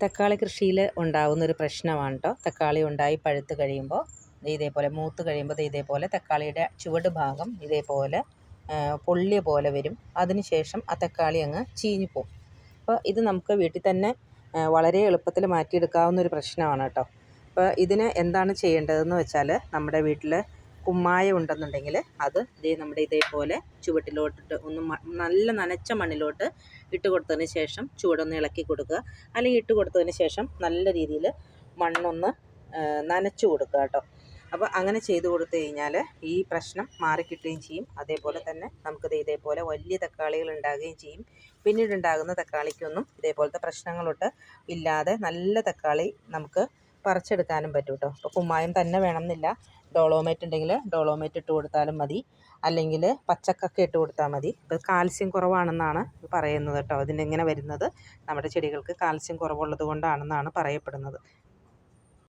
തക്കാളി കൃഷിയിൽ ഉണ്ടാകുന്ന ഒരു പ്രശ്നമാണ് കേട്ടോ തക്കാളി ഉണ്ടായി പഴുത്ത് കഴിയുമ്പോൾ ഇതേപോലെ മൂത്ത് കഴിയുമ്പോൾ ഇതേപോലെ തക്കാളിയുടെ ചുവട് ഭാഗം ഇതേപോലെ പൊള്ളിയ പോലെ വരും. അതിന് ശേഷം ആ തക്കാളി അങ്ങ് ചീഞ്ഞു പോകും അപ്പോൾ ഇത് നമുക്ക് വീട്ടിൽ തന്നെ വളരെ എളുപ്പത്തിൽ മാറ്റിയെടുക്കാവുന്ന ഒരു പ്രശ്നമാണ് കേട്ടോ അപ്പോൾ ഇതിന് എന്താണ് ചെയ്യേണ്ടതെന്ന് വെച്ചാൽ നമ്മുടെ വീട്ടിൽ കുമ്മായ ഉണ്ടെന്നുണ്ടെങ്കിൽ അത് ഇതേ നമ്മുടെ ഇതേപോലെ ചുവട്ടിലോട്ടിട്ട് ഒന്ന് നല്ല നനച്ച മണ്ണിലോട്ട് ഇട്ട് കൊടുത്തതിന് ശേഷം ചുവടൊന്ന് ഇളക്കി കൊടുക്കുക. അല്ലെങ്കിൽ ഇട്ട് കൊടുത്തതിന് ശേഷം നല്ല രീതിയിൽ മണ്ണൊന്ന് നനച്ചു കൊടുക്കുക കേട്ടോ. അപ്പോൾ അങ്ങനെ ചെയ്ത് കൊടുത്തു കഴിഞ്ഞാൽ ഈ പ്രശ്നം മാറിക്കിട്ടുകയും ചെയ്യും. അതേപോലെ തന്നെ നമുക്കിത് ഇതേപോലെ വലിയ തക്കാളികൾ ഉണ്ടാകുകയും ചെയ്യും. പിന്നീട് ഉണ്ടാകുന്ന തക്കാളിക്കൊന്നും ഇതേപോലത്തെ പ്രശ്നങ്ങളൊട്ട് ഇല്ലാതെ നല്ല തക്കാളി നമുക്ക് പറിച്ചെടുക്കാനും പറ്റും കേട്ടോ. അപ്പോൾ കുമ്മായം തന്നെ വേണമെന്നില്ല. ഡോളോമേറ്റ് ഉണ്ടെങ്കിൽ ഡോളോമേറ്റ് ഇട്ട് കൊടുത്താലും മതി. അല്ലെങ്കിൽ പച്ചക്കൊക്കെ ഇട്ട് കൊടുത്താൽ മതി. ഇപ്പോൾ കാൽസ്യം കുറവാണെന്നാണ് പറയുന്നത് കേട്ടോ. ഇതിനിങ്ങനെ വരുന്നത്. നമ്മുടെ ചെടികൾക്ക് കാൽസ്യം കുറവുള്ളത് കൊണ്ടാണെന്നാണ് പറയപ്പെടുന്നത്.